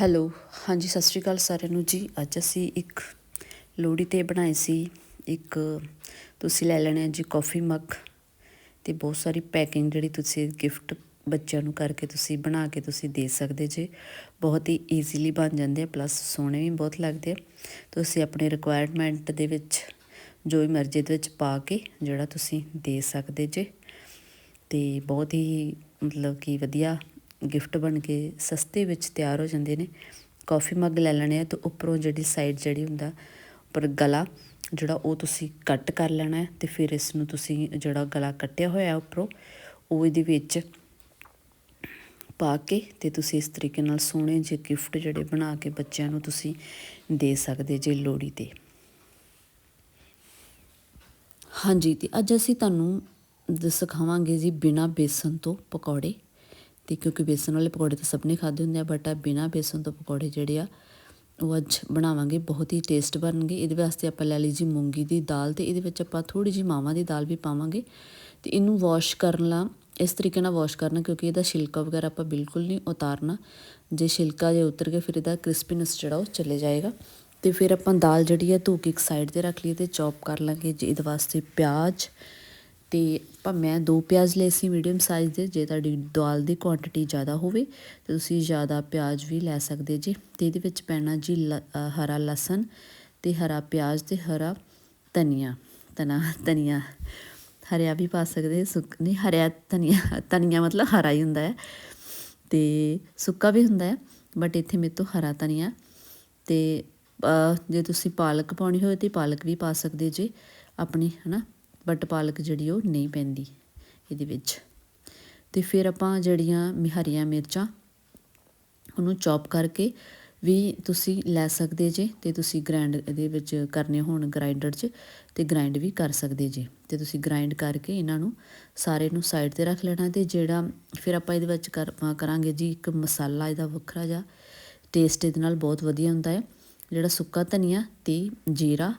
Hello, ਹਾਂਜੀ, ਸਤਿ ਸ਼੍ਰੀ ਅਕਾਲ ਸਾਰਿਆਂ ਨੂੰ ਜੀ। ਅੱਜ ਅਸੀਂ ਇੱਕ ਲੋਹੜੀ ਤੇ ਬਣਾਏ ਸੀ। ਇੱਕ ਤੁਸੀਂ ਲੈ ਲੈਣੇ ਆ ਜੀ ਕਾਫੀ ਮੱਗ ਤੇ ਬਹੁਤ ਸਾਰੀ ਪੈਕਿੰਗ ਜਿਹੜੀ ਤੁਸੀਂ ਗਿਫਟ ਬੱਚਿਆਂ ਨੂੰ ਕਰਕੇ ਤੁਸੀਂ ਬਣਾ ਕੇ ਤੁਸੀਂ ਦੇ ਸਕਦੇ ਜੇ। ਬਹੁਤ ਹੀ ਈਜ਼ੀਲੀ ਬਣ ਜਾਂਦੇ ਆ ਪਲੱਸ ਸੋਹਣੇ ਵੀ ਬਹੁਤ ਲੱਗਦੇ ਆ। ਤੁਸੀਂ ਆਪਣੇ ਰਿਕੁਆਇਰਮੈਂਟ ਦੇ ਵਿੱਚ ਜੋ ਵੀ ਮਰਜ਼ੀ ਦੇ ਵਿੱਚ ਪਾ ਕੇ ਜਿਹੜਾ ਤੁਸੀਂ ਦੇ ਸਕਦੇ ਜੇ। ਤੇ ਬਹੁਤ ਹੀ ਮਤਲਬ ਕਿ ਵਧੀਆ ਗਿਫਟ ਬਣ ਕੇ ਸਸਤੇ ਵਿੱਚ ਤਿਆਰ ਹੋ ਜਾਂਦੇ ਨੇ। ਕਾਫੀ ਮੱਗ ਲੈ ਲੈਣੇ ਆ ਤੇ ਉੱਪਰੋਂ ਜਿਹੜੀ ਸਾਈਡ ਜਿਹੜੀ ਹੁੰਦਾ, ਉੱਪਰ ਗਲਾ, ਜਿਹੜਾ ਉਹ ਤੁਸੀਂ ਕੱਟ ਕਰ ਲੈਣਾ ਹੈ ਤੇ ਫਿਰ ਇਸ ਨੂੰ ਤੁਸੀਂ ਜਿਹੜਾ ਗਲਾ ਕੱਟਿਆ ਹੋਇਆ ਉੱਪਰੋਂ, ਉਹ ਇਹਦੇ ਵਿੱਚ ਪਾ ਕੇ ਤੇ ਤੁਸੀਂ ਇਸ ਤਰੀਕੇ ਨਾਲ ਸੋਹਣੇ ਜਿਹੇ ਗਿਫਟ ਜਿਹੜੇ ਬਣਾ ਕੇ ਬੱਚਿਆਂ ਨੂੰ ਤੁਸੀਂ ਦੇ ਸਕਦੇ ਜੇ ਲੋਹੜੀ ਤੇ। ਹਾਂਜੀ, ਤੇ ਅੱਜ ਅਸੀਂ ਤੁਹਾਨੂੰ ਸਿਖਾਵਾਂਗੇ ਜੀ ਬਿਨਾ ਬੇਸਨ ਤੋਂ ਪਕੌੜੇ। ਤੇ ਕਿਉਂਕਿ ਬੇਸਣ ਵਾਲੇ ਪਕੌੜੇ ਤਾਂ ਸਭ ਨੇ ਖਾਦੇ ਹੁੰਦੇ ਆ ਬਟ ਆ ਬਿਨਾ ਬੇਸਨ ਤੋਂ ਪਕੌੜੇ ਜਿਹੜੇ ਆ, ਉਹ ਅੱਜ ਬਣਾਵਾਂਗੇ, ਬਹੁਤ ਹੀ ਟੇਸਟ ਬਣਨਗੇ। ਇਹਦੇ ਵਾਸਤੇ ਆਪਾਂ ਲੈ ਲਈ ਜੀ ਮੂੰਗੀ ਦੀ ਦਾਲ ਤੇ ਇਹਦੇ ਵਿੱਚ ਆਪਾਂ ਥੋੜੀ ਜੀ ਮਾਵਾਂ ਦੀ ਦਾਲ ਵੀ ਪਾਵਾਂਗੇ। ਤੇ ਇਹਨੂੰ ਵਾਸ਼ ਕਰਨ ਲਾ, ਇਸ ਤਰੀਕੇ ਨਾਲ ਵਾਸ਼ ਕਰਨਾ, ਕਿਉਂਕਿ ਇਹਦਾ ਛਿਲਕਾ ਵਗੈਰਾ ਆਪਾਂ ਬਿਲਕੁਲ ਨਹੀਂ ਉਤਾਰਨਾ। ਜੇ ਛਿਲਕਾ ਜੇ ਉਤਰ ਗਿਆ, ਫਿਰ ਇਹਦਾ ਕ੍ਰਿਸਪੀਨੈਸ ਜਿਹੜਾ ਉਹ ਚਲੇ ਜਾਏਗਾ। ਤੇ ਫਿਰ ਆਪਾਂ ਦਾਲ ਜਿਹੜੀ ਹੈ ਧੋ ਕੇ ਇੱਕ ਸਾਈਡ ਤੇ ਰੱਖ ਲਈਏ ਤੇ ਚੌਪ ਕਰ ਲਾਂਗੇ। ਜੀ ਇਹਦੇ ਵਾਸਤੇ ਪਿਆਜ਼ ਤੇ ਆਪਾਂ ਮੈਂ ਦੋ ਪਿਆਜ਼ ਲਏ ਸੀ ਮੀਡੀਅਮ ਸਾਈਜ਼ ਦੇ, ਜੇ ਤੁਹਾਡੀ ਦਾਲ ਦੀ ਕੁਆਂਟੀਟੀ ਜ਼ਿਆਦਾ ਹੋਵੇ, ਤੇ ਤੁਸੀਂ ਜ਼ਿਆਦਾ ਪਿਆਜ਼ ਵੀ ਲੈ ਸਕਦੇ ਜੀ। ਤੇ ਇਹਦੇ ਵਿੱਚ ਪੈਣਾ ਜੀ ਹਰਾ ਲਸਣ ਤੇ ਹਰਾ ਪਿਆਜ਼ ਤੇ ਹਰਾ ਧਨੀਆ। ਤਨਾ ਧਨੀਆ। ਹਰਿਆ ਵੀ ਪਾ ਸਕਦੇ, ਸੁੱਕ, ਨਹੀਂ, ਹਰਿਆ, ਧਨੀਆ ਧਨੀਆ ਮਤਲਬ ਹਰਾ ਹੀ ਹੁੰਦਾ ਹੈ। ਤੇ ਸੁੱਕਾ ਵੀ ਹੁੰਦਾ ਹੈ ਬਟ ਇੱਥੇ ਮੇਰੇ ਤੋਂ ਹਰਾ ਧਨੀਆ। ਤੇ ਜੇ ਤੁਸੀਂ ਪਾਲਕ ਪਾਉਣੀ ਹੋਵੇ ਤੇ ਪਾਲਕ ਵੀ ਪਾ ਸਕਦੇ ਜੇ, ਆਪਣੀ, ਹਨਾ। ਬਟ ਪਾਲਕ ਜਿਹੜੀ ਉਹ ਨਹੀਂ ਪੈਂਦੀ ਇਹਦੇ ਵਿੱਚ। ਤੇ ਫਿਰ ਆਪਾਂ ਜਿਹੜੀਆਂ ਹਰੀਆਂ ਮਿਰਚਾਂ, ਉਹਨੂੰ ਚੌਪ ਕਰਕੇ ਵੀ ਤੁਸੀਂ ਲੈ ਸਕਦੇ ਜੇ ਤੇ ਤੁਸੀਂ ਗ੍ਰਾਈਂਡ ਇਹਦੇ ਵਿੱਚ ਕਰਨੇ ਹੋਣ ਗ੍ਰਾਈਂਡਰ 'ਚ ਤੇ ਗ੍ਰਾਈਂਡ ਵੀ ਕਰ ਸਕਦੇ ਜੇ। ਤੇ ਤੁਸੀਂ ਗ੍ਰਾਈਂਡ ਕਰਕੇ ਇਹਨਾਂ ਨੂੰ ਸਾਰੇ ਨੂੰ ਸਾਈਡ ਤੇ ਰੱਖ ਲੈਣਾ ਤੇ ਜਿਹੜਾ, ਫਿਰ ਆਪਾਂ ਇਹਦੇ ਵਿੱਚ ਕਰਾਂਗੇ ਜੀ ਇੱਕ ਮਸਾਲਾ ਇਹਦਾ ਵੱਖਰਾ ਜਿਹਾ। ਟੇਸਟ ਇਹਦੇ ਨਾਲ ਬਹੁਤ ਵਧੀਆ ਹੁੰਦਾ ਹੈ। ਜਿਹੜਾ ਸੁੱਕਾ ਧਨੀਆ ਤੇ ਜੀਰਾ,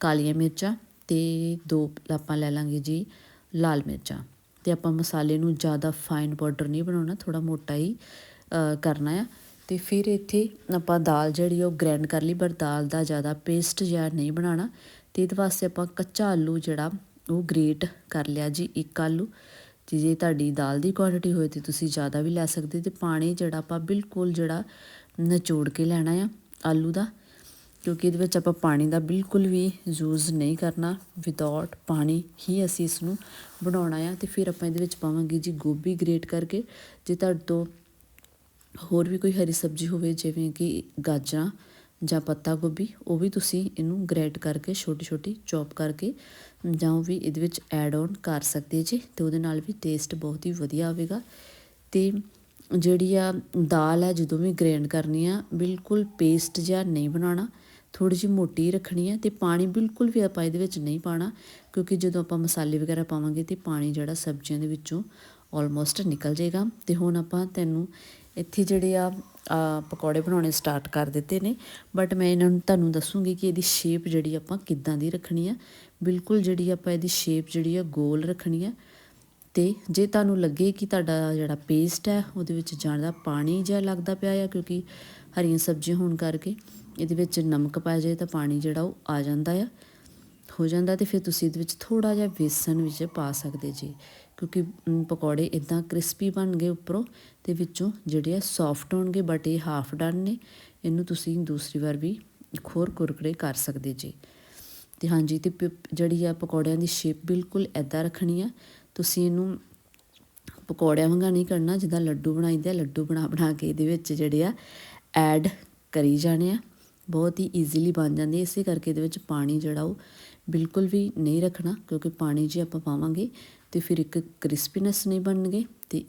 ਕਾਲੀਆਂ ਮਿਰਚਾਂ ਤੇ ਦੋ ਆਪਾਂ ਲੈ ਲਾਂਗੇ ਜੀ ਲਾਲ ਮਿਰਚਾਂ। ਤੇ ਆਪਾਂ ਮਸਾਲੇ ਨੂੰ ਜ਼ਿਆਦਾ ਫਾਈਨ ਪਾਊਡਰ ਨਹੀਂ ਬਣਾਉਣਾ ਥੋੜਾ ਮੋਟਾ ਹੀ ਕਰਨਾ ਆ। ਤੇ ਫਿਰ ਇੱਥੇ ਆਪਾਂ ਦਾਲ ਜਿਹੜੀ ਉਹ ਗ੍ਰੈਂਡ ਕਰ ਲਈ, ਪਰ ਦਾਲ ਦਾ ਜ਼ਿਆਦਾ ਪੇਸਟ ਜਿਹਾ ਨਹੀਂ ਬਣਾਉਣਾ। ਤੇ ਇਹਦੇ ਵਾਸਤੇ ਆਪਾਂ ਕੱਚਾ ਆਲੂ ਜਿਹੜਾ, ਉਹ ਗ੍ਰੇਟ ਕਰ ਲਿਆ ਜੀ, ਇੱਕ ਆਲੂ। ਜੇ ਤੁਹਾਡੀ ਦਾਲ ਦੀ ਕੁਆਂਟੀਟੀ ਹੋਏ ਤੇ ਤੁਸੀਂ ਜ਼ਿਆਦਾ ਵੀ ਲੈ ਸਕਦੇ ਤੇ ਪਾਣੀ ਜਿਹੜਾ ਆਪਾਂ ਬਿਲਕੁਲ ਜਿਹੜਾ ਨਿਚੋੜ ਕੇ ਲੈਣਾ ਆ ਆਲੂ ਦਾ ਕਿਉਂਕਿ ਇਹਦੇ ਵਿੱਚ ਆਪਾਂ ਪਾਣੀ ਦਾ ਬਿਲਕੁਲ ਵੀ ਯੂਜ਼ ਨਹੀਂ ਕਰਨਾ। ਵਿਦਆਊਟ ਪਾਣੀ ਹੀ ਅਸੀਂ ਇਸ ਨੂੰ ਬਣਾਉਣਾ ਆ ਤੇ ਫਿਰ ਆਪਾਂ ਇਹਦੇ ਵਿੱਚ ਪਾਵਾਂਗੇ ਜੀ ਗੋਭੀ ਗ੍ਰੇਟ ਕਰਕੇ। ਜੇ ਤੁਹਾਡੇ ਤੋਂ ਹੋਰ ਵੀ ਕੋਈ ਹਰੀ ਸਬਜ਼ੀ ਹੋਵੇ, ਜਿਵੇਂ ਕਿ ਗਾਜਰਾਂ ਜਾਂ ਪੱਤਾ ਗੋਭੀ, ਉਹ ਵੀ ਤੁਸੀਂ ਇਹਨੂੰ ਗ੍ਰੇਟ ਕਰਕੇ ਛੋਟੀ ਛੋਟੀ ਚੌਪ ਕਰਕੇ ਜਾਂ ਉਹ ਵੀ ਇਹਦੇ ਵਿੱਚ ਐਡ ਆਨ ਕਰ ਸਕਦੇ ਜੀ ਤੇ ਉਹਦੇ ਨਾਲ ਵੀ ਟੇਸਟ ਬਹੁਤ ਹੀ ਵਧੀਆ ਆਵੇਗਾ। ਤੇ ਜਿਹੜੀ ਆ ਦਾਲ ਆ, ਜਦੋਂ ਵੀ ਗ੍ਰੈਂਡ ਕਰਨੀ ਆ, ਬਿਲਕੁਲ ਪੇਸਟ ਜਿਹਾ ਨਹੀਂ ਬਣਾਉਣਾ। ਥੋੜੀ ਜਿਹੀ ਮੋਟੀ ਰੱਖਣੀ ਹੈ ਤੇ ਪਾਣੀ ਬਿਲਕੁਲ ਵੀ ਆਪਾਂ ਇਹਦੇ ਵਿੱਚ ਨਹੀਂ ਪਾਣਾ ਕਿਉਂਕਿ ਜਦੋਂ ਆਪਾਂ ਮਸਾਲੇ ਵਗੈਰਾ ਪਾਵਾਂਗੇ ਤੇ ਪਾਣੀ ਜਿਹੜਾ ਸਬਜ਼ੀਆਂ ਦੇ ਵਿੱਚੋਂ ਆਲਮੋਸਟ ਨਿਕਲ ਜਾਏਗਾ। ਤੇ ਹੁਣ ਆਪਾਂ ਤੈਨੂੰ ਇੱਥੇ ਜਿਹੜੇ ਆ ਪਕੌੜੇ ਬਣਾਉਣੇ ਸਟਾਰਟ ਕਰ ਦਿੱਤੇ ਨੇ ਬਟ ਮੈਂ ਇਹਨਾਂ ਨੂੰ ਤੁਹਾਨੂੰ ਦੱਸੂਗੀ ਕਿ ਇਹਦੀ ਸ਼ੇਪ ਜਿਹੜੀ ਆਪਾਂ ਕਿੱਦਾਂ ਦੀ ਰੱਖਣੀ ਆ। ਬਿਲਕੁਲ ਜਿਹੜੀ ਆਪਾਂ ਇਹਦੀ ਸ਼ੇਪ ਜਿਹੜੀ ਆ, ਗੋਲ ਰੱਖਣੀ ਆ। ਤੇ ਜੇ ਤੁਹਾਨੂੰ ਲੱਗੇ ਕਿ ਤੁਹਾਡਾ ਜਿਹੜਾ ਪੇਸਟ ਹੈ, ਉਹਦੇ ਵਿੱਚ ਜਾਣ ਦਾ ਪਾਣੀ ਜਿਹਾ ਲੱਗਦਾ ਪਿਆ ਆ, ਕਿਉਂਕਿ ਹਰੀਆਂ ਸਬਜ਼ੀਆਂ ਹੋਣ ਕਰਕੇ ਇਹਦੇ ਵਿੱਚ ਨਮਕ ਪਾ ਜਾਏ ਤਾਂ ਪਾਣੀ ਜਿਹੜਾ ਉਹ ਆ ਜਾਂਦਾ ਆ। ਹੋ ਜਾਂਦਾ ਤੇ ਫਿਰ ਤੁਸੀਂ ਇਹਦੇ ਵਿੱਚ ਥੋੜਾ ਜਿਹਾ ਵੇਸਣ ਵਿੱਚ ਪਾ ਸਕਦੇ ਜੀ, ਕਿਉਂਕਿ ਪਕੌੜੇ ਇਦਾਂ ਕ੍ਰਿਸਪੀ ਬਣ ਗਏ ਉੱਪਰੋਂ ਤੇ ਵਿੱਚੋਂ ਜਿਹੜੇ ਆ ਸੌਫਟ ਹੋਣਗੇ ਬਟ ਇਹ ਹਾਫ ਡਨ ਨੇ, ਇਹਨੂੰ ਤੁਸੀਂ ਦੂਸਰੀ ਵਾਰ ਵੀ ਖੋਰ ਕੁਰਕਰੇ ਕਰ ਸਕਦੇ ਜੀ। ਤੇ ਹਾਂਜੀ, ਤੇ ਜਿਹੜੀ ਆ ਪਕੌੜਿਆਂ ਦੀ ਸ਼ੇਪ ਬਿਲਕੁਲ ਐਦਾਂ ਰੱਖਣੀ ਆ ਤੁਸੀਂ ਇਹਨੂੰ ਪਕੌੜਿਆਂ ਵਾਂਗਾ ਨਹੀਂ ਕਰਨਾ, ਜਿੱਦਾਂ ਲੱਡੂ ਬਣਾਈਦੇ ਆ, ਲੱਡੂ ਬਣਾ ਬਣਾ ਕੇ ਇਹਦੇ ਵਿੱਚ ਜਿਹੜੇ ਆ ਐਡ ਕਰੀ ਜਾਣੇ ਆ। ਬਹੁਤ ਹੀ ਈਜ਼ੀਲੀ ਬਣ ਜਾਂਦੀ ਹੈ। ਇਸੇ ਕਰਕੇ ਇਹਦੇ ਵਿੱਚ ਪਾਣੀ ਜਿਹੜਾ ਉਹ ਬਿਲਕੁਲ ਵੀ ਨਹੀਂ ਰੱਖਣਾ, ਕਿਉਂਕਿ ਪਾਣੀ ਜੇ ਆਪਾਂ ਪਾਵਾਂਗੇ ਤੇ ਫਿਰ ਇੱਕ ਕ੍ਰਿਸਪੀਨੈਸ ਨਹੀਂ ਬਣਨਗੇ ਤੇ